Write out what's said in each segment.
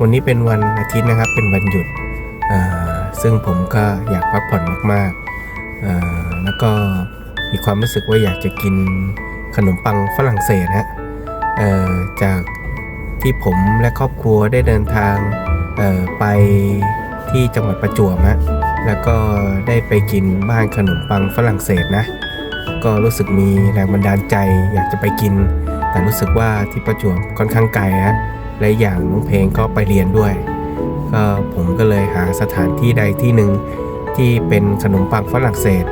วันนี้เป็นวันอาทิตย์นะครับ เป็นวันหยุดอ่อซึ่งผมก็อยากพักผ่อนมากๆอ่อแล้วก็มีความรู้สึกว่าอยากจะกินขนมปังฝรั่งเศสฮะเอ่อจากที่ผมและครอบครัวได้เดินทางเอ่อไปที่จังหวัดประจวบฮะแล้วก็ได้ไปกินบ้านขนมปังฝรั่งเศสนะ ก็รู้สึกมีแรงบันดาลใจอยากจะไปกิน แต่รู้สึกว่าที่ประจวบค่อนข้างไกลฮะ และอย่างน้องเพลงก็ไปเรียนด้วย ก็ผมก็เลยหาสถานที่ใดที่หนึ่งที่เป็นขนมปังฝรั่งเศส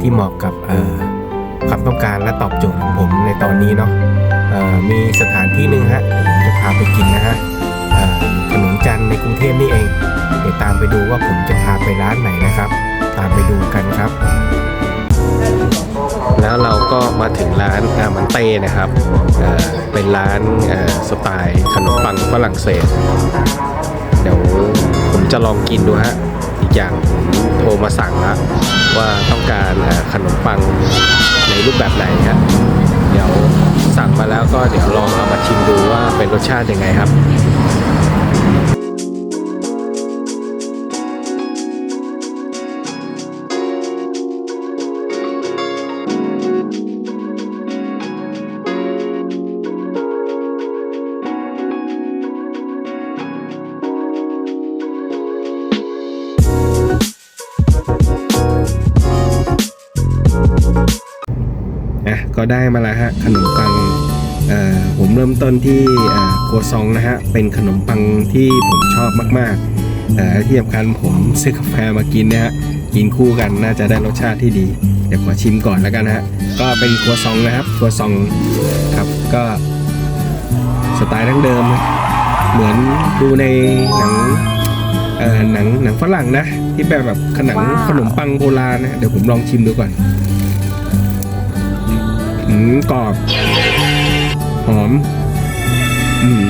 ที่เหมาะกับความต้องการและตอบโจทย์ของผมในตอนนี้เนาะมีสถานที่หนึ่งฮะผมจะพาไปกินนะฮะเอ่อถนนจันในกรุงเทพนี่เองเดี๋ยวตามไปดูว่าผมจะพาไปร้านไหนนะครับ ตามไปดูกันครับ แล้วเราก็มาถึงร้านอามันเต้นะครับเเป็นร้านสไตล์ขนมปังฝรั่งเศส เดี๋ยวผมจะลองกินดูฮะ อีกอย่างโทรมาสั่งแล้วว่าต้องการขนมปังในรูปแบบไหนฮะเดี๋ยวสั่งมาแล้วก็เดี๋ยวลองเอามาชิมดูว่าเป็นรสชาติยังไงครับ อะก็ได้มาแล้วฮะขนมปังเอ่อผมเริ่มต้นที่เอ่อครัวซองนะฮะเป็นขนมปังที่ผมชอบมากๆเอ่อที่สำคัญผมซื้อกาแฟมากินนะฮะกินคู่กันน่าจะได้รสชาติที่ดี ดี๋ยวขอชิมก่อนแล้วกันฮะก็เป็นครัวซองนะครับครัวซองครับก็สไตล์ดั้งเดิม เหมือนดูในหนังเอ่อหนังหนังฝรั่งนะ ที่แบบแบบขนังขนมปังโบราณนะเดี๋ยวผมลองชิมดูก่อนอืมกรอบหอมอืม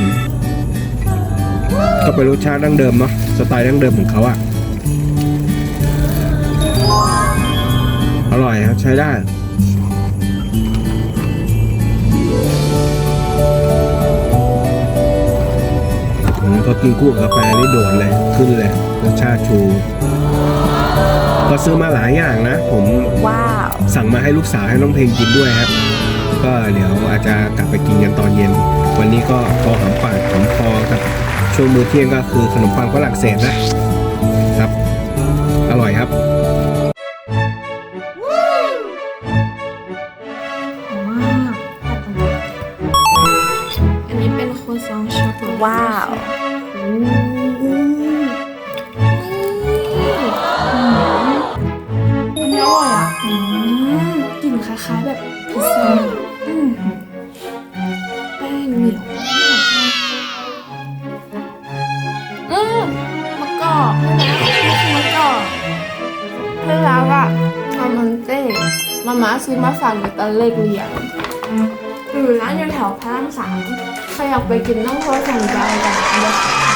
ก็เป็นรสชาติดั้งเดิมเนาะสไตล์ดั้งเดิมของเขาอะ อร่อยครับใช้ได้อืมพอกินคู่กับกาแฟนี่โดดเลย ขึ้นเลยรสชาติชู ก็ซื้อมาหลายอย่างนะ ผมว้าวสั่งมาให้ลูกสาวให้น้องเพลงกินด้วยครับ ก็เดี๋ยวอาจจะกลับไปกินกันตอนเย็น วันนี้ก็พอหอมปากหอมคอกับช่วงมื้อเที่ยงก็คือขนมปังฝรั่งเศสนะ ว้าวอันอร่อยอะอืมกลิ่นคล้ายๆแบบพิซซ่าอืมแป้งเหนียวอืมมะกอกนี่คือมะกอกเพื่อนรักอะทำมันเต้มาม่าซื้อมาฝากในตะเล็กเรียง อยู่ร้านอยู่แถวพระรามสามใครอยากไปกินต้องโทรสั่งจองกันนะคะ